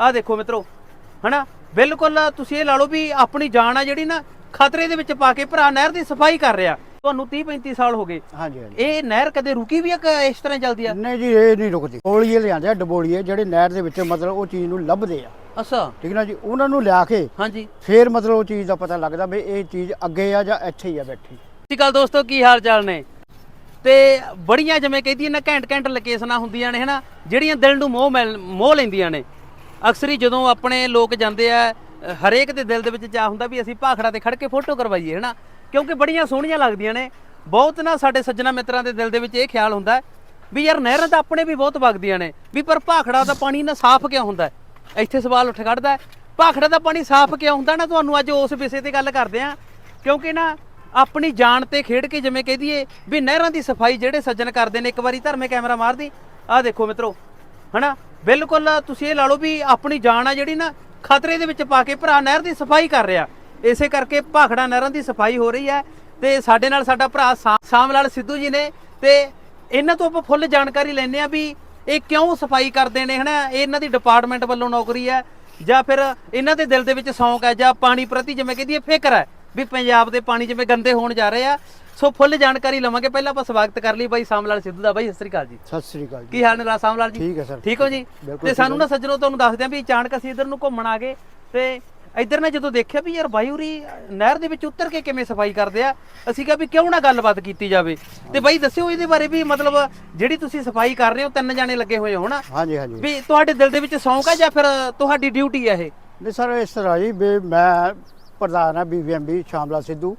ਆਹ ਦੇਖੋ ਮਿੱਤਰੋ ਹਨਾ? ਬਿਲਕੁਲ ਤੁਸੀਂ ਇਹ ਲਾ ਲਓ ਵੀ ਆਪਣੀ ਜਾਨ ਆ ਜਿਹੜੀ ਨਾ ਖਤਰੇ ਦੇ ਵਿੱਚ ਪਾ ਕੇ ਭਰਾ ਨਹਿਰ ਦੀ ਸਫ਼ਾਈ ਕਰ ਰਿਹਾ। ਤੁਹਾਨੂੰ 30 35 ਸਾਲ ਹੋ ਗਏ। ਹਾਂਜੀ ਹਾਂਜੀ। ਇਹ ਨਹਿਰ ਕਦੇ ਰੁਕੀ ਵੀ ਆ ਕਿ ਇਸ ਤਰ੍ਹਾਂ ਚੱਲਦੀ ਆ? ਨਹੀਂ ਜੀ ਇਹ ਨਹੀਂ ਰੁਕਦੀ। ਡਬੋਲੀਏ ਲਿਆਂਦੇ ਆ ਡਬੋਲੀਏ ਜਿਹੜੇ ਨਹਿਰ ਦੇ ਵਿੱਚ ਮਤਲਬ ਉਹ ਚੀਜ਼ ਨੂੰ ਲੱਭਦੇ ਆ। ਅੱਛਾ। ਠੀਕ ਨਾ ਜੀ? ਉਹਨਾਂ ਨੂੰ ਲਿਆ ਕੇ ਹਾਂਜੀ। ਫੇਰ ਮਤਲਬ ਉਹ ਚੀਜ਼ ਦਾ ਪਤਾ ਲੱਗਦਾ ਵੀ ਇਹ ਚੀਜ਼ ਅੱਗੇ ਆ ਜਾਂ ਇੱਥੇ ਹੀ ਆ ਬੈਠੀ। ਸਤਿ ਅਕਾਲ ਦੋਸਤੋ ਕੀ ਹਾਲ ਚਾਲ ਨੇ? ਤੇ ਬੜੀਆਂ ਜਿਵੇਂ ਕਹਿੰਦੀ ਨਾ ਘੈਂਟ ਘੈਂਟ ਲੋਕੇਸ਼ਨਾਂ ਹੁੰਦੀਆਂ ਨੇ ਹਨਾ? ਜਿਹੜੀਆਂ ਦਿਲ ਨੂੰ ਮੋਹ ਮੋਹ ਲੈਂਦੀਆਂ ਨੇ। ਅਕਸਰ ਹੀ ਜਦੋਂ ਆਪਣੇ ਲੋਕ ਜਾਂਦੇ ਆ ਹਰੇਕ ਦੇ ਦਿਲ ਦੇ ਵਿੱਚ ਚਾਹ ਹੁੰਦਾ ਵੀ ਅਸੀਂ ਭਾਖੜਾ ਤੇ ਖੜ ਕੇ ਫੋਟੋ ਕਰਵਾਈਏ, ਹਨਾ? ਕਿਉਂਕਿ ਬੜੀਆਂ ਸੋਹਣੀਆਂ ਲੱਗਦੀਆਂ ਨੇ। ਬਹੁਤ ਨਾ ਸਾਡੇ ਸੱਜਣਾ ਮਿੱਤਰਾਂ ਦੇ ਦਿਲ ਦੇ ਵਿੱਚ ਇਹ ਖਿਆਲ ਹੁੰਦਾ ਵੀ ਯਾਰ ਨਹਿਰਾਂ ਤਾਂ ਆਪਣੇ ਵੀ ਬਹੁਤ ਵਗਦੀਆਂ ਨੇ, ਵੀ ਪਰ ਭਾਖੜਾ ਦਾ ਪਾਣੀ ਨਾ ਸਾਫ਼ ਕਿਉਂ ਹੁੰਦਾ ਇੱਥੇ ਸਵਾਲ ਉੱਠ ਖੜਦਾ ਭਾਖੜਾ ਦਾ ਪਾਣੀ ਸਾਫ਼ ਕਿਉਂ ਹੁੰਦਾ ਨਾ? ਤੁਹਾਨੂੰ ਅੱਜ ਉਸ ਵਿਸ਼ੇ ਤੇ ਗੱਲ ਕਰਦੇ ਆ ਕਿਉਂਕਿ ਨਾ, ਆਪਣੀ ਜਾਨ ਤੇ ਖੇਡ ਕੇ ਜਿਵੇਂ ਕਹਿ ਦਈਏ ਵੀ ਨਹਿਰਾਂ ਦੀ ਸਫ਼ਾਈ ਜਿਹੜੇ ਸੱਜਣ ਕਰਦੇ ਨੇ, ਇੱਕ ਵਾਰੀ ਧਰਮੇ ਕੈਮਰਾ ਮਾਰਦੀ, ਆਹ ਦੇਖੋ ਮਿੱਤਰੋ, ਹਨਾ? ਬਿਲਕੁਲ ਤੁਸੀਂ ਇਹ ਲਾ ਲਓ ਵੀ ਆਪਣੀ ਜਾਨ ਆ ਜਿਹੜੀ ਨਾ ਖਤਰੇ ਦੇ ਵਿੱਚ ਪਾ ਕੇ ਭਰਾ ਨਹਿਰ ਦੀ ਸਫ਼ਾਈ ਕਰ ਰਿਹਾ। ਇਸੇ ਕਰਕੇ ਭਾਖੜਾ ਨਹਿਰਾਂ ਦੀ ਸਫ਼ਾਈ ਹੋ ਰਹੀ ਹੈ ਤੇ ਸਾਡੇ ਨਾਲ ਸਾਡਾ ਭਰਾ ਸਾ- ਸ਼ਾਮ ਲਾਲ ਸਿੱਧੂ ਜੀ ਨੇ ਤੇ ਇਹਨਾਂ ਤੋਂ ਆਪਾਂ ਫੁੱਲ ਜਾਣਕਾਰੀ ਲੈਣੇ ਆ ਵੀ ਇਹ ਕਿਉਂ ਸਫ਼ਾਈ ਕਰਦੇ ਨੇ, ਹਨਾ? ਇਹ ਇਹਨਾਂ ਦੀ ਡਿਪਾਰਟਮੈਂਟ ਵੱਲੋਂ ਨੌਕਰੀ ਹੈ ਜਾਂ ਫਿਰ ਇਹਨਾਂ ਦੇ ਦਿਲ ਦੇ ਵਿੱਚ ਸ਼ੌਂਕ ਹੈ ਜਾਂ ਪਾਣੀ ਪ੍ਰਤੀ ਜਿਵੇਂ ਕਹਿੰਦੀ ਫਿਕਰ ਹੈ। ਵੀ ਪੰਜਾਬ ਦੇ ਪਾਣੀ ਜਿਵੇਂ ਗੰਦੇ ਹੋਣ ਜਾ ਰਹੇ ਆ ਸੋ ਫੁੱਲ ਜਾਣਕਾਰੀ ਲਵਾਂਗੇ। ਪਹਿਲਾਂ ਆਪਾਂ ਸਵਾਗਤ ਕਰ ਲਈ ਬਾਈ ਸ਼ਾਮਲਾਲ ਸਿੱਧੂ ਦਾ। ਬਾਈ ਸਤਿ ਸ੍ਰੀ ਅਕਾਲ ਜੀ। ਸਤਿ ਸ੍ਰੀ ਅਕਾਲ ਜੀ। ਕੀ ਹਾਲ ਨੇ ਰਾ ਸ਼ਾਮਲਾਲ ਜੀ? ਠੀਕ ਹੈ ਸਰ। ਠੀਕ ਹੋ ਜੀ? ਤੇ ਸਾਨੂੰ ਨਾ ਸੱਜਣੋ ਤੁਹਾਨੂੰ ਦੱਸਦੇ ਆਂ ਵੀ ਅਚਾਨਕ ਅਸੀਂ ਇਧਰ ਨੂੰ ਘੁੰਮਣ ਆ ਗਏ ਤੇ ਇੱਧਰ ਨੇ ਜਦੋਂ ਦੇਖਿਆ ਵੀ ਯਾਰ ਬਾਈ ਉਰੀ ਨਹਿਰ ਦੇ ਵਿੱਚ ਉਤਰ ਕੇ ਕਿਵੇਂ ਸਫ਼ਾਈ ਕਰਦੇ ਆ ਅਸੀਂ ਕਿਹਾ ਵੀ ਕਿਉਂ ਨਾ ਗੱਲਬਾਤ ਕੀਤੀ ਜਾਵੇ। ਤੇ ਬਾਈ ਦੱਸਿਓ ਇਹਦੇ ਬਾਰੇ ਵੀ ਮਤਲਬ ਜਿਹੜੀ ਤੁਸੀਂ ਸਫ਼ਾਈ ਕਰ ਰਹੇ ਹੋ ਤਿੰਨ ਜਾਣੇ ਲੱਗੇ ਹੋਏ ਹੋ ਨਾ ਹਾਂਜੀ ਹਾਂਜੀ। ਵੀ ਤੁਹਾਡੇ ਦਿਲ ਦੇ ਵਿੱਚ ਸ਼ੌਂਕ ਆ ਜਾਂ ਫਿਰ ਤੁਹਾਡੀ ਡਿਊਟੀ ਆ ਇਹ? ਨਹੀਂ ਸਰ ਇਸ ਤਰ੍ਹਾਂ ਜੀ ਮੈਂ ਪ੍ਰਧਾਨ ਆ ਬੀਬੀਐਮਬੀ ਸ਼ਾਮਲਾ ਸਿੱਧੂ।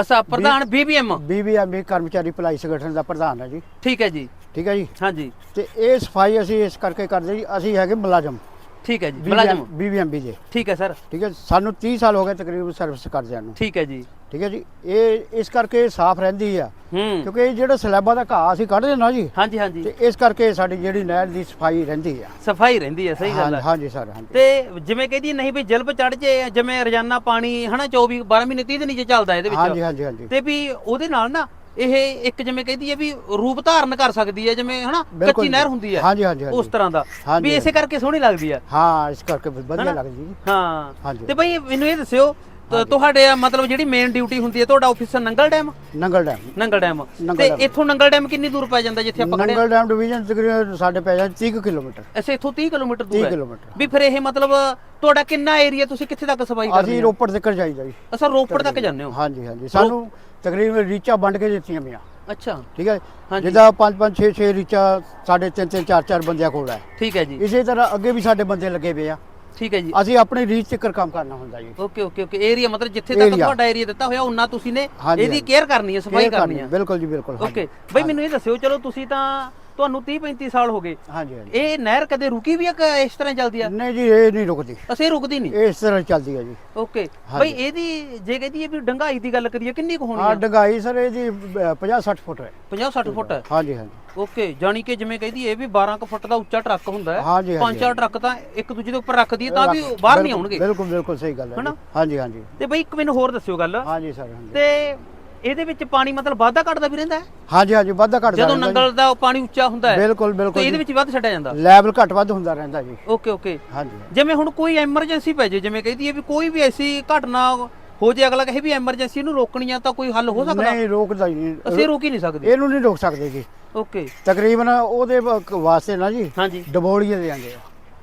ਅਸਾ ਪ੍ਰਧਾਨ ਬੀਬੀਐਮ ਬੀਬੀਐਮਬੀ ਕਰਮਚਾਰੀ ਭਲਾਈ ਸੰਗਠਨ ਦਾ ਪ੍ਰਧਾਨ ਹੈ ਜੀ। ਠੀਕ ਹੈ ਜੀ। ਠੀਕ ਹੈ ਜੀ? ਹਾਂਜੀ। ਤੇ ਇਹ ਸਫ਼ਾਈ ਅਸੀਂ ਇਸ ਕਰਕੇ ਕਰਦੇ ਜੀ ਅਸੀਂ ਹੈਗੇ ਮੁਲਾਜ਼ਮ। ਠੀਕ ਹੈ ਜੀ ਮੁਲਾਜ਼ਮ। ਬੀਬੀਐਮਬੀ ਦੇ। ਠੀਕ ਹੈ ਸਰ। ਠੀਕ ਹੈ ਸਾਨੂੰ 30 ਸਾਲ ਹੋ ਗਏ ਤਕਰੀਬਨ ਸਰਵਿਸ ਕਰਦਿਆਂ ਨੂੰ। ਠੀਕ ਹੈ ਜੀ। ਠੀਕ ਹੈ ਜੀ? ਇਹ ਇਸ ਕਰਕੇ ਸਾਫ਼ ਰਹਿੰਦੀ ਆ। ਹੂੰ। ਕਿਉਂਕਿ ਇਹ ਜਿਹੜਾ ਸਲੈਬਾਂ ਦਾ ਘਾਹ ਅਸੀਂ ਕੱਢਦੇ ਨਾ ਜੀ ਹਾਂਜੀ ਹਾਂਜੀ। ਤੇ ਇਸ ਕਰਕੇ ਸਾਡੀ ਜਿਹੜੀ ਨਹਿਰ ਦੀ ਸਫ਼ਾਈ ਰਹਿੰਦੀ ਆ। ਸਫ਼ਾਈ ਰਹਿੰਦੀ ਹੈ ਸਹੀ ਗੱਲ ਹੈ ਹਾਂ- ਹਾਂਜੀ ਸਰ ਹਾਂਜੀ। ਤੇ ਜਿਵੇਂ ਕਹਿੰਦੀ ਨਹੀਂ ਵੀ ਜਲਬ ਚੜ ਜੇ ਜਿਵੇਂ ਰੋਜ਼ਾਨਾ ਪਾਣੀ ਹਨਾ 24 12 ਮਹੀਨੇ 30 ਦਿਨ ਹੀ ਚੱਲਦਾ ਇਹਦੇ ਹਾਂਜੀ ਵਿੱਚ। ਹਾਂਜੀ ਹਾਂਜੀ ਤੇ ਵੀ ਉਹਦੇ ਨਾਲ ਨਾ ਇਹ ਇੱਕ ਜਿਵੇਂ ਕਹਿੰਦੀ ਹੈ ਵੀ ਰੂਪ ਧਾਰਨ ਕਰ ਸਕਦੀ ਹੈ ਜਿਵੇਂ ਹਨਾ ਕੱਚੀ ਜੀ। ਨਹਿਰ ਹੁੰਦੀ ਹੈ ਹਾਂਜੀ ਹਾਂਜੀ ਹਾਂਜੀ। ਉਸ ਤਰ੍ਹਾਂ ਦਾ। ਹਾਂਜੀ, ਵੀ ਇਸੇ ਕਰਕੇ ਸੋਹਣੀ ਲੱਗਦੀ ਹੈ ਹਾਂ ਇਸ ਕਰਕੇ ਵਧੀਆ? ਲੱਗਦੀ ਜੀ। ਹਾਂ। ਹਾਂਜੀ। ਤੇ ਬਈ ਮੈਨੂੰ ਇਹ ਦੱਸਿਓ ਤ- ਤੁਹਾਡੇ ਆ ਮਤਲਬ ਜਿਹੜੀ ਮੇਨ ਡਿਊਟੀ ਹੁੰਦੀ ਹੈ ਤੁਹਾਡਾ office Nangal dam? Nangal dam. Nangal dam. Nangal ਤੇ ਡੈਮ। ਇੱਥੋਂ ਨੰਗਲ ਡੈਮ ਕਿੰਨੀ ਦੂਰ ਪੈ ਜਾਂਦਾ ਜਿੱਥੇ ਆਪਾਂ ਖੜੇ ਹਾਂ ਨੰਗਲ ਡੈਮ ਡਿਵੀਜ਼ਨ ਤਕਰੀਬਨ ਸਾਡੇ ਪੈ ਜਾਂਦਾ 30 ਕੁ ਕਿਲੋਮੀਟਰ। ਐਸੇ ਇੱਥੋਂ 30 ਕਿਲੋਮੀਟਰ 30 ਦੂਰ ਹੈ। ਕਿਲੋਮੀਟਰ। ਵੀ ਫਿਰ ਇਹ ਮਤਲਬ ਤੁਹਾਡਾ ਕਿੰਨਾ ਏਰੀਆ ਤੁਸੀਂ ਕਿੱਥੇ ਤੱਕ ਸਫ਼ਾਈ ਕਰਦੇ ਅਸੀਂ ਹੋ? ਰੋਪੜ ਤੱਕ ਜਾਈਦਾ ਜੀ। ਅਸਾਂ ਰੋਪੜ ਤੱਕ ਜਾਂਦੇ ਹੋ? ਹਾਂਜੀ ਹਾਂਜੀ। ਸਾਨੂੰ ਤਕਰੀਬਨ ਰੀਚਾ ਵੰਡ ਕੇ ਦਿੱਤੀਆਂ ਪਈਆਂ। ਅੱਛਾ। ਠੀਕ ਹੈ ਹਾਂਜੀ। ਜਿੱਦਾਂ 5 5 6 6 ਰੀਚਾ ਸਾਡੇ ਤਿੰਨ ਤਿੰਨ ਚਾਰ ਚਾਰ ਬੰਦਿਆਂ ਕੋਲ ਹੈ। ਠੀਕ ਹੈ ਜੀ। ਇਸੇ ਤਰ੍ਹਾਂ ਅੱਗੇ ਵੀ ਸਾਡੇ ਬੰਦੇ ਲੱਗੇ ਪਏ ਆ। ਠੀਕ ਹੈ ਜੀ। ਅਸੀਂ ਆਪਣੀ ਰੀਚ ਤੱਕ ਕੰਮ ਕਰਨਾ ਹੁੰਦਾ ਜੀ। Okay okay okay. ਏਰੀਆ ਮਤਲਬ ਜਿੱਥੇ ਤੱਕ Area। ਤੁਹਾਡਾ ਏਰੀਆ ਦਿੱਤਾ ਹੋਇਆ ਉਹਨਾਂ ਤੁਸੀਂ ਨੇ ਹਾਂਜੀ, ਇਹਦੀ ਹਾਂਜੀ। ਕੇਅਰ ਕਰਨੀ ਹੈ ਸਫ਼ਾਈ Care ਕਰਨੀ ਹੈ। ਬਿਲਕੁਲ ਜੀ ਬਿਲਕੁਲ ਹਾਂਜੀ। ਓਕੇ ਬਈ ਮੈਨੂੰ ਇਹ ਦੱਸਿਓ ਚਲੋ ਤੁਸੀਂ ਤਾਂ ਤੁਹਾਨੂੰ 30 35 ਸਾਲ ਹੋ ਗਏ। ਹਾਂਜੀ ਹਾਂਜੀ। ਇਹ ਨਹਿਰ ਕਦੇ ਰੁਕੀ ਵੀ ਆ ਕਿ ਇਸ ਤਰ੍ਹਾਂ ਚੱਲਦੀ ਆ? ਨਹੀਂ ਜੀ ਇਹ ਨਹੀਂ ਰੁਕਦੀ। ਅਸੀਂ ਰੁਕਦੀ ਨਹੀਂ। ਇਸ ਤਰ੍ਹਾਂ ਚੱਲਦੀ ਹੈ ਜੀ। ਓਕੇ। ਬਈ ਇਹਦੀ ਜੇ ਕਹਦੀ ਵੀ ਡੰਗਾਈ ਦੀ ਗੱਲ ਕਰੀਏ ਕਿੰਨੀ ਕੁ ਹੋਣੀ ਹਾਂ ਆ ਡੰਗਾਈ ਸਰ ਇਹਦੀ 50 60 ਫੁੱਟ ਹੈ। 50 60 ਫੁੱਟ ਹਾਂਜੀ ਹਾਂਜੀ। ਓਕੇ। ਜਾਨੀ ਕਿ ਜਿਵੇਂ ਕਹਿੰਦੀ ਇਹ ਵੀ 12 ਕੁ ਫੁੱਟ ਦਾ ਉੱਚਾ ਟਰੱਕ ਹੁੰਦਾ ਹੈ। ਪੰਜ ਚਾਰ ਟਰੱਕ ਤਾਂ ਇੱਕ ਦੂਜੇ ਦੇ ਉੱਪਰ ਰੱਖ ਦਈਏ ਤਾਂ ਵੀ ਬਾਹਰ ਨਹੀਂ ਆਉਣਗੇ। ਬਿਲਕੁਲ ਬਿਲਕੁਲ ਸਹੀ ਗੱਲ ਹੈ। ਹਾਂਜੀ ਹਾਂਜੀ। ਤੇ ਬਈ ਇੱਕ ਮੈਨੂੰ ਹੋਰ ਦੱਸਿਓ ਗੱਲ। ਹਾਂਜੀ ਸਰ ਤੇ ਇਹਦੇ ਵਿੱਚ ਪਾਣੀ ਮਤਲਬ ਵਾਧਾ ਘਟਦਾ ਵੀ ਰਹਿੰਦਾ ਹੈ? ਹਾਂਜੀ ਹਾਂਜੀ ਵਾਧਾ ਘਟਦਾ ਜਦੋਂ ਰਹਿੰਦਾ। ਨੰਗਲ ਦਾ ਪਾਣੀ ਉੱਚਾ ਹੁੰਦਾ ਹੈ ਬਿਲਕੁਲ ਤੇ ਬਿਲਕੁਲ ਇਹਦੇ ਵਿੱਚ ਵੱਧ ਛੱਡਿਆ ਜਾਂਦਾ? ਲੈਵਲ ਘੱਟ ਵੱਧ ਹੁੰਦਾ ਰਹਿੰਦਾ ਜੀ। Okay okay. ਹਾਂਜੀ। ਜਿਵੇਂ ਹੁਣ ਕੋਈ ਐਮਰਜੈਂਸੀ ਪੈ ਜੇ ਜਿਵੇਂ ਕਹਿੰਦੀ ਹੈ ਵੀ ਕੋਈ ਵੀ ਐਸੀ ਘਟਨਾ ਹੋ ਜੇ ਅਗਲਾ ਕਹੇ ਵੀ ਐਮਰਜੈਂਸੀ ਨੂੰ ਰੋਕਣੀ ਆ ਤਾਂ ਕੋਈ ਹੱਲ ਹੋ ਸਕਦਾ? ਨਹੀਂ ਰੋਕਦਾ ਜੀ। ਨਹੀਂ। ਅਸੀਂ ਰੋਕ ਹੀ ਨਹੀਂ ਸਕਦੇ। ਇਹਨੂੰ ਨਹੀਂ ਰੋਕ ਸਕਦੇ ਜੀ। ਓਕੇ। ਤਕਰੀਬਨ ਉਹਦੇ ਵ- ਵਾਸਤੇ ਨਾ ਜੀ ਹਾਂਜੀ। ਡਬੋਲੀਏ ਲਿਆਂਦੇ ਆ।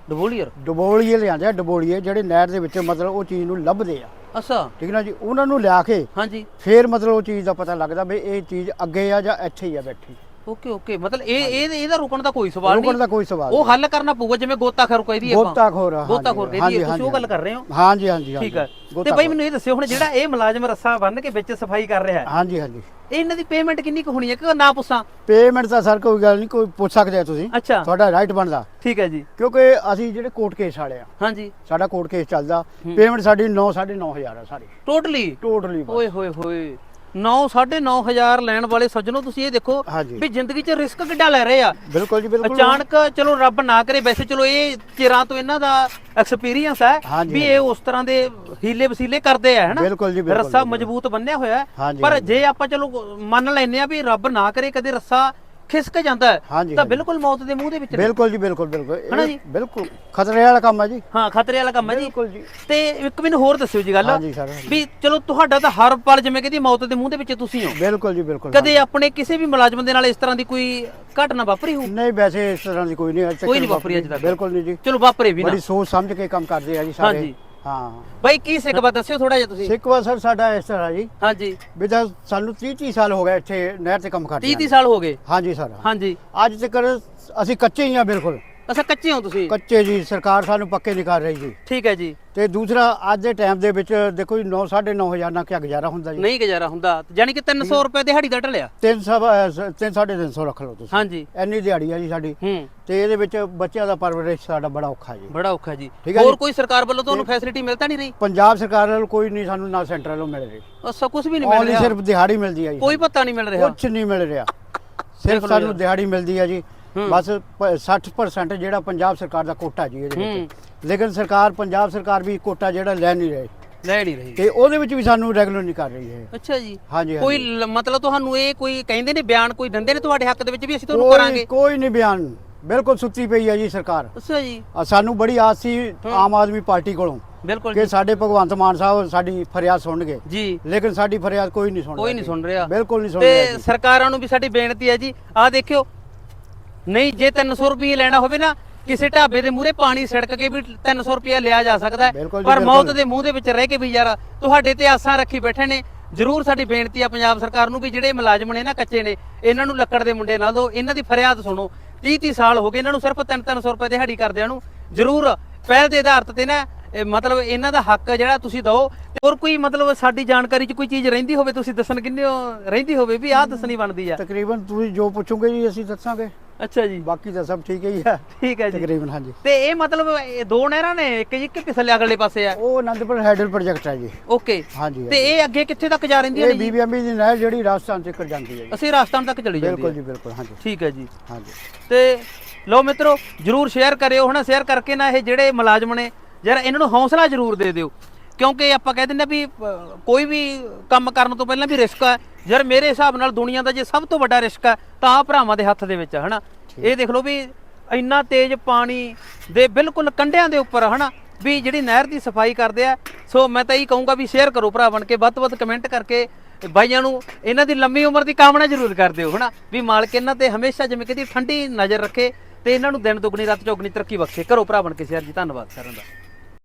ਡਬੋਲੀਅਰ? ਡਬੋਲੀਏ ਲਿਆਂਦੇ ਆ ਡਬੋਲੀਏ ਜਿਹੜੇ ਨਹਿਰ ਦੇ ਵਿੱਚ ਮਤਲਬ ਉਹ ਚੀਜ਼ ਨੂੰ ਲੱਭਦੇ ਆ। ਅੱਛਾ। ਠੀਕ ਨਾ ਜੀ ਉਹਨਾਂ ਨੂੰ ਲਿਆ ਕੇ ਹਾਂਜੀ। ਫੇਰ ਮਤਲਬ ਉਹ ਚੀਜ਼ ਦਾ ਪਤਾ ਲੱਗਦਾ ਵੀ ਇਹ ਚੀਜ਼ ਅੱਗੇ ਆ ਜਾਂ ਇੱਥੇ ਹੀ ਆ ਬੈਠੀ। Okay okay. ਮਤਲਬ ਇਹ ਇਹ ਇਹਦਾ ਰੁਕਣ ਦਾ ਕੋਈ ਸਵਾਲ ਰੁਕਣ ਨਹੀਂ। ਦਾ ਕੋਈ ਸਵਾਲ ਉਹ ਹੱਲ ਕਰਨਾ ਪਊਗਾ ਜਿਵੇਂ ਗੋਤਾਖੋਰ ਕਹਿੰਦੀ ਆਪਾਂ ਗੋਤਾਖੋਰ ਹਾਂਜੀ, ਗੋਤਾਖੋਰ ਕਹਿੰਦੀ ਹੈ ਤੁਸੀਂ ਉਹ ਗੱਲ ਕਰ ਰਹੇ ਹੋ? ਹਾਂਜੀ ਹਾਂਜੀ ਠੀਕ ਹੈ ਤੇ। ਬਾਈ ਮੈਨੂੰ ਇਹ ਦੱਸਿਓ ਹੁਣ ਜਿਹੜਾ ਇਹ ਮੁਲਾਜ਼ਮ ਰੱਸਾ ਬੰਨ ਕੇ ਵਿੱਚ ਸਫ਼ਾਈ ਕਰ ਰਿਹਾ ਹੈ। ਹਾਂਜੀ ਹਾਂਜੀ। ਇਹ ਇਹਨਾਂ ਦੀ ਪੇਮੈਂਟ ਕਿੰਨੀ ਕੁ ਹੋਣੀ ਹੈ? ਕਿ ਨਾ ਪੁੱਛਾਂ। ਪੇਮੈਂਟ ਤਾਂ ਸਰ ਕੋਈ ਗੱਲ ਨਹੀਂ ਕੋਈ ਪੁੱਛ ਸਕਦੇ ਆ ਤੁਸੀਂ। ਤੁਹਾਡਾ ਰਾਈਟ ਬਣਦਾ। ਠੀਕ ਹੈ ਜੀ। ਕਿਉਂਕਿ ਅਸੀਂ ਜਿਹੜੇ ਕੋਰਟ ਕੇਸ ਵਾਲੇ ਆ ਹਾਂਜੀ। ਸਾਡਾ ਕੋਰਟ ਕੇਸ ਚੱਲਦਾ। ਪੇਮੈਂਟ ਸਾਡੀ 9 9500 ਆ ਸਾਰੀ। ਟੋਟਲੀ ਟੋਟਲੀ ਓਏ ਹੋਏ ਹੋਏ। 9 9500 ਲੈਣ ਵਾਲੇ ਸੱਜਣੋ ਤੁਸੀਂ ਇਹ ਦੇਖੋ ਹਾਂਜੀ। ਵੀ ਜ਼ਿੰਦਗੀ 'ਚ ਰਿਸਕ ਕਿੱਡਾ ਲੈ ਰਹੇ ਆ ਬਿਲਕੁਲ ਜੀ ਬਿਲਕੁਲ ਅਚਾਨਕ ਚਲੋ ਰੱਬ ਨਾ ਕਰੇ ਵੈਸੇ ਚਲੋ ਇਹ ਚਿਰਾਂ ਤੋਂ ਇਹਨਾਂ ਦਾ ਐਕਸਪੀਰੀਅੰਸ ਹੈ ਹਾਂਜੀ, ਵੀ ਇਹ ਉਸ ਤਰ੍ਹਾਂ ਦੇ ਹੀਲੇ ਵਸੀਲੇ ਕਰਦੇ ਆ ਹਨਾ ਬਿਲਕੁਲ ਜੀ, ਬਿਲਕੁਲ, ਰੱਸਾ। ਮਜ਼ਬੂਤ ਬੰਨਿਆ ਹੋਇਆ ਹੈ। ਹਾਂਜੀ, ਪਰ ਹਾਂਜੀ। ਜੇ ਆਪਾਂ ਚਲੋ ਮੰਨ ਲੈਨੇ ਆ ਵੀ ਰੱਬ ਨਾ ਕਰੇ ਕਦੇ ਰੱਸਾ ਖਿਸਕ ਜਾਂਦਾ ਹੈ ਹਾਂਜੀ, ਤਾਂ ਹਾਂਜੀ। ਬਿਲਕੁਲ ਮੌਤ ਦੇ ਮੂੰਹ ਦੇ ਵਿੱਚ ਨੇ। ਬਿਲਕੁਲ ਜੀ ਬਿਲਕੁਲ ਬਿਲਕੁਲ। ਹਨਾ ਜੀ? ਬਿਲਕੁਲ ਖਤਰੇ ਵਾਲਾ ਕੰਮ ਹੈ ਜੀ। ਹਾਂ ਖਤਰੇ ਵਾਲਾ ਕੰਮ ਹੈ ਜੀ। ਬਿਲਕੁਲ ਜੀ। ਤੇ ਇੱਕ ਮੈਨੂੰ ਹੋਰ ਦੱਸਿਓ ਜੀ ਗੱਲ ਹਾਂਜੀ ਵੀ ਚਲੋ ਤੁਹਾਡਾ ਤਾਂ ਹਰ ਪਲ ਜਿਵੇਂ ਕਹਿੰਦੀ ਮੌਤ ਦੇ ਮੂੰਹ ਦੇ ਵਿੱਚ ਤੁਸੀਂ ਹੋ। ਬਿਲਕੁਲ ਜੀ ਬਿਲਕੁਲ ਕਦੇ ਆਪਣੇ ਕਿਸੇ ਵੀ ਮੁਲਾਜ਼ਮ ਦੇ ਨਾਲ ਇਸ ਤਰ੍ਹਾਂ ਦੀ ਕੋਈ ਘਟਨਾ ਵਾਪਰੀ ਹੋ ਨਹੀਂ ਵੈਸੇ ਇਸ ਤਰ੍ਹਾਂ ਦੀ ਕੋਈ ਨਹੀਂ ਅੱਜ ਤੱਕ ਕੋਈ ਨਹੀਂ ਵਾਪਰੀ ਅੱਜ ਤੱਕ। ਬਿਲਕੁਲ ਨਹੀਂ ਜੀ। ਚਲੋ ਵਾਪਰੇ ਵੀ ਨਾ। ਬੜੀ ਸੋਚ ਸਮਝ ਕੇ ਕੰਮ ਕਰਦੇ ਆ ਜੀ ਸਾਰੇ। ਹਾਂਜੀ। ਹਾਂ। ਬਾਈ ਕੀ ਸਿੱਖਵਾ ਦੱਸਿਓ ਥੋੜਾ ਜਿਹਾ ਤੁਸੀਂ? ਸਿੱਕਵਾ ਸਰ ਸਾਡਾ ਇਸ ਤਰ੍ਹਾਂ ਜੀ। ਹਾਂਜੀ। ਵੀ ਤਾਂ ਸਾਨੂੰ 30 30 ਸਾਲ ਹੋ ਗਏ ਇੱਥੇ ਨਹਿਰ ਤੇ ਕੰਮ ਕਰਦੇ 30 30 ਸਾਲ ਹੋ ਗਏ? ਹਾਂਜੀ ਸਰ। ਹਾਂਜੀ। ਅੱਜ ਤੱਕ ਅਸੀਂ ਕੱਚੇ ਹੀ ਆ ਬਿਲਕੁਲ। ਅੱਛਾ ਕੱਚੇ ਹੋ ਤੁਸੀਂ? ਕੱਚੇ ਜੀ ਸਰਕਾਰ ਸਾਨੂੰ ਪੱਕੇ ਨਹੀਂ ਕਰ ਰਹੀ ਜੀ। ਠੀਕ ਹੈ ਜੀ। ਤੇ ਦੂਸਰਾ ਅੱਜ ਦੇ ਟਾਈਮ ਦੇ ਵਿੱਚ ਦੇਖੋ ਜੀ 9 9500 ਨਾਲ ਕਿਆ ਗੁਜ਼ਾਰਾ ਹੁੰਦਾ ਜੀ। ਨਹੀਂ ਗੁਜ਼ਾਰਾ ਹੁੰਦਾ। ਯਾਨੀ ਕਿ 300 ਰੁਪਏ ਦਿਹਾੜੀ ਦਾ ਢਲਿਆ। 300 3 350 ਰੱਖ ਲਓ ਤੁਸੀਂ। ਹਾਂਜੀ। ਇੰਨੀ ਦਿਹਾੜੀ ਆ ਜੀ ਸਾਡੀ। ਹੂੰ। ਤੇ ਇਹਦੇ ਵਿੱਚ ਬੱਚਿਆਂ ਦਾ ਪਰਵਰਿਸ਼ ਸਾਡਾ ਬੜਾ ਔਖਾ ਜੀ। ਬੜਾ ਔਖਾ ਜੀ। ਹੋਰ। ਕੋਈ ਸਰਕਾਰ ਵੱਲੋਂ ਤੁਹਾਨੂੰ ਫੈਸਿਲਿਟੀ ਮਿਲਦਾ ਨਹੀਂ ਰਹੀ? ਪੰਜਾਬ ਸਰਕਾਰ ਵੱਲੋਂ ਕੋਈ ਨਹੀਂ ਸਾਨੂੰ ਨਾ ਸੈਂਟਰ ਵੱਲੋਂ ਮਿਲ ਰਹੀ। ਅਸਾ ਕੁਝ ਵੀ ਨਹੀਂ ਮਿਲ ਰਿਹਾ। ਸਿਰਫ ਦਿਹਾੜੀ ਮਿਲਦੀ ਹੈ ਜੀ ਕੋਈ ਪਤਾ ਨਹੀਂ ਮਿਲ ਰਿਹਾ। ਕੁਝ ਨਹੀਂ ਮਿਲ ਰਿਹਾ। ਸਿਰਫ ਸਾਨੂੰ। ਦਿਹਾੜੀ ਮਿਲਦੀ ਹੈ ਜੀ। ਬਸ ਪ- 60% ਜਿਹੜਾ ਪੰਜਾਬ ਸਰਕਾਰ ਦਾ ਕੋਟਾ ਜੀ ਇਹਦੇ। ਵਿੱਚ। ਲੇਕਿਨ ਸਰਕਾਰ ਪੰਜਾਬ ਸਰਕਾਰ ਵੀ ਕੋਟਾ ਜਿਹੜਾ ਲੈ ਨਹੀਂ ਰਹੀ। ਲੈ ਨਹੀਂ ਰਹੀ। ਤੇ ਉਹਦੇ ਵਿੱਚ ਵੀ ਸਾਨੂੰ ਰੈਗੂਲਰ ਨਹੀਂ ਕਰ ਰਹੀ ਹੈ ਅੱਛਾ ਜੀ। ਹਾਂਜੀ ਕੋਈ ਮਤਲਬ ਤੁਹਾਨੂੰ ਇਹ ਕੋਈ ਕਹਿੰਦੇ ਨੇ ਬਿਆਨ ਕੋਈ ਦਿੰਦੇ ਨੇ ਤੁਹਾਡੇ ਹੱਕ ਦੇ ਵਿੱਚ ਵੀ ਅਸੀਂ ਤੁਹਾਨੂੰ ਕਰਾਂਗੇ? ਕੋਈ ਨਹੀਂ ਬਿਆਨ। ਬਿਲਕੁਲ ਸੁੱਤੀ ਪਈ ਹੈ ਜੀ ਸਰਕਾਰ। ਅੱਛਾ ਜੀ। ਆ ਸਾਨੂੰ ਬੜੀ ਆਸ ਸੀ ਆਮ ਆਦਮੀ ਪਾਰਟੀ ਕੋਲੋਂ ਬਿਲਕੁਲ ਕਿ ਸਾਡੇ ਭਗਵੰਤ ਮਾਨ ਸਾਹਿਬ ਸਾਡੀ ਫਰਿਆਦ ਸੁਣਨਗੇ। ਜੀ। ਲੇਕਿਨ ਸਾਡੀ ਫਰਿਆਦ ਕੋਈ ਨਹੀਂ ਸੁਣ ਕੋਈ ਨਹੀਂ ਸੁਣ ਰਿਹਾ। ਬਿਲਕੁਲ ਨਹੀਂ ਸੁਣ ਰਿਹਾ ਤੇ। ਸਰਕਾਰਾਂ ਨੂੰ ਵੀ ਸਾਡੀ ਬੇਨਤੀ ਹੈ ਜੀ। ਆਹ ਦੇਖਿਓ ਨਹੀਂ ਜੇ 300 ਰੁਪਏ ਲੈਣਾ ਹੋਵੇ ਨਾ ਕਿਸੇ ਢਾਬੇ ਦੇ ਮੂਹਰੇ ਪਾਣੀ ਛਿੜਕ ਕੇ ਵੀ 300 ਰੁਪਏ ਲਿਆ ਜਾ ਸਕਦਾ ਹੈ। ਬਿਲਕੁਲ ਜੀ, ਪਰ ਮੌਤ ਬਿਲਕੁਲ। ਦੇ ਮੂੰਹ ਦੇ ਵਿੱਚ ਰਹਿ ਕੇ ਵੀ ਯਾਰ ਤੁਹਾਡੇ ਤੇ ਆਸਾਂ ਰੱਖੀ ਬੈਠੇ ਨੇ। ਜ਼ਰੂਰ ਸਾਡੀ ਬੇਨਤੀ ਆ ਪੰਜਾਬ ਸਰਕਾਰ ਨੂੰ ਵੀ ਜਿਹੜੇ ਮੁਲਾਜ਼ਮ ਨੇ ਨਾ ਕੱਚੇ ਨੇ ਇਹਨਾਂ ਨੂੰ ਲੱਕੜ ਦੇ ਮੁੰਡੇ ਨਾਲ ਦੋ। ਇਹਨਾਂ ਦੀ ਫਰਿਆਦ ਸੁਣੋ। 30 30 ਸਾਲ ਹੋ ਗਏ ਇਹਨਾਂ ਨੂੰ ਸਿਰਫ 3-300 ਰੁਪਏ ਦਿਹਾੜੀ ਕਰਦਿਆਂ ਨੂੰ। ਜ਼ਰੂਰ ਪਹਿਲ ਦੇ ਆਧਾਰ ਤੇ ਨਾ ਇਹ ਮਤਲਬ ਇਹਨਾਂ ਦਾ ਹੱਕ ਜਿਹੜਾ ਤੁਸੀਂ ਦਿਓ। ਤੇ ਹੋਰ ਕੋਈ ਮਤਲਬ ਸਾਡੀ ਜਾਣਕਾਰੀ 'ਚ ਕੋਈ ਚੀਜ਼ ਰਹਿੰਦੀ ਹੋਵੇ ਤੁਸੀਂ ਦੱਸਣ ਕਿੰਨੇ ਹੋ ਰਹਿੰਦੀ ਹੋਵੇ ਵੀ ਆਹ ਦੱਸਣੀ ਬਣਦੀ ਆ। ਤਕਰੀਬਨ ਤੁਸੀਂ ਜੋ ਪੁੱਛੋਗੇ ਜੀ ਅਸੀਂ ਦੱਸਾਂਗੇ। ਅੱਛਾ ਜੀ। ਬਾਕੀ ਤਾਂ ਸਭ ਠੀਕ ਹੀ ਹੈ ਠੀਕ ਹੈ ਜੀ। ਤਕਰੀਬਨ ਹਾਂਜੀ। ਤੇ ਇਹ ਮਤਲਬ ਇਹ ਦੋ ਨਹਿਰਾਂ ਨੇ ਇੱਕ ਜੀ ਕਿ ਪਿਛਲੇ ਅਗਲੇ ਪਾਸੇ ਆ? ਉਹ ਅਨੰਦਪੁਰ ਹੈਡਰ ਪ੍ਰੋਜੈਕਟ ਹੈ ਜੀ। ਓਕੇ। ਹਾਂਜੀ ਤੇ ਇਹ ਅੱਗੇ ਕਿੱਥੇ ਤੱਕ ਜਾ ਰਹਿੰਦੀਆਂ ਇਹ ਨੇ ਜੀ? ਬੀਬੀਐਮਬੀ ਦੀ ਨਹਿਰ ਜਿਹੜੀ ਰਾਜਸਥਾਨ ਤੱਕ ਜਾਂਦੀ ਹੈ ਜੀ। ਅਸੀਂ ਰਾਜਸਥਾਨ ਤੱਕ ਚਲੀ ਜਾਂਦੀ ਬਿਲਕੁਲ ਜੀ ਬਿਲਕੁਲ ਹਾਂਜੀ। ਠੀਕ ਹੈ ਜੀ। ਹਾਂਜੀ। ਤੇ ਲੋ ਮਿੱਤਰੋ ਜਰੂਰ ਸ਼ੇਅਰ ਕਰਿਓ ਹਨਾ ਸ਼ੇਅਰ ਕਰਕੇ ਨਾ ਇਹ ਜਿਹੜੇ ਮੁਲਾਜ਼ਮ ਨੇ ਯਾਰ ਇਹਨਾਂ ਨੂੰ ਹੌਸਲਾ ਜਰੂਰ ਦੇ ਦਿਓ। ਕਿਉਂਕਿ ਆਪਾਂ ਕਹਿ ਦਿੰਦੇ ਆ ਵੀ ਅਹ, ਕੋਈ ਵੀ ਕੰਮ ਕਰਨ ਤੋਂ ਪਹਿਲਾਂ ਵੀ ਰਿਸਕ ਹੈ ਯਾਰ ਮੇਰੇ ਹਿਸਾਬ ਨਾਲ ਦੁਨੀਆ ਦਾ ਜੇ ਸਭ ਤੋਂ ਵੱਡਾ ਰਿਸਕ ਹੈ ਤਾਂ ਆ ਭਰਾਵਾਂ ਦੇ ਹੱਥ ਦੇ ਵਿੱਚ ਹੈ ਹਨਾ? ਇਹ ਦੇਖ ਲਓ ਵੀ ਇੰਨਾ ਤੇਜ਼ ਪਾਣੀ ਦੇ ਬਿਲਕੁਲ ਕੰਢਿਆਂ ਦੇ ਉੱਪਰ ਹਨਾ? ਵੀ ਜਿਹੜੀ ਨਹਿਰ ਦੀ ਸਫ਼ਾਈ ਕਰਦੇ ਆ ਸੋ ਮੈਂ ਤਾਂ ਇਹੀ ਕਹੂੰਗਾ ਵੀ ਸ਼ੇਅਰ ਕਰੋ ਭਰਾ ਬਣ ਕੇ ਵੱਧ ਤੋਂ ਵੱਧ ਕਮੈਂਟ ਕਰਕੇ ਬਾਈਆਂ ਨੂੰ ਇਹਨਾਂ ਦੀ ਲੰਮੀ ਉਮਰ ਦੀ ਕਾਮਨਾ ਜ਼ਰੂਰ ਕਰ ਦਿਓ ਹਨਾ? ਵੀ ਮਾਲਕ ਇਹਨਾਂ ਤੇ ਹਮੇਸ਼ਾ ਜਿਵੇਂ ਕਹਿੰਦੀ ਠੰਡੀ ਨਜ਼ਰ ਰੱਖੇ ਤੇ ਇਹਨਾਂ ਨੂੰ ਦਿਨ ਦੁਗਣੀ ਰਾਤ ਚੌਗਣੀ ਤਰੱਕੀ ਬਖਸ਼ੇ। ਕਰੋ ਭਰਾ ਬਣ ਕੇ ਸ਼ੇਅਰ ਜੀ ਧੰਨਵਾਦ ਸਾਰਿਆਂ ਦਾ।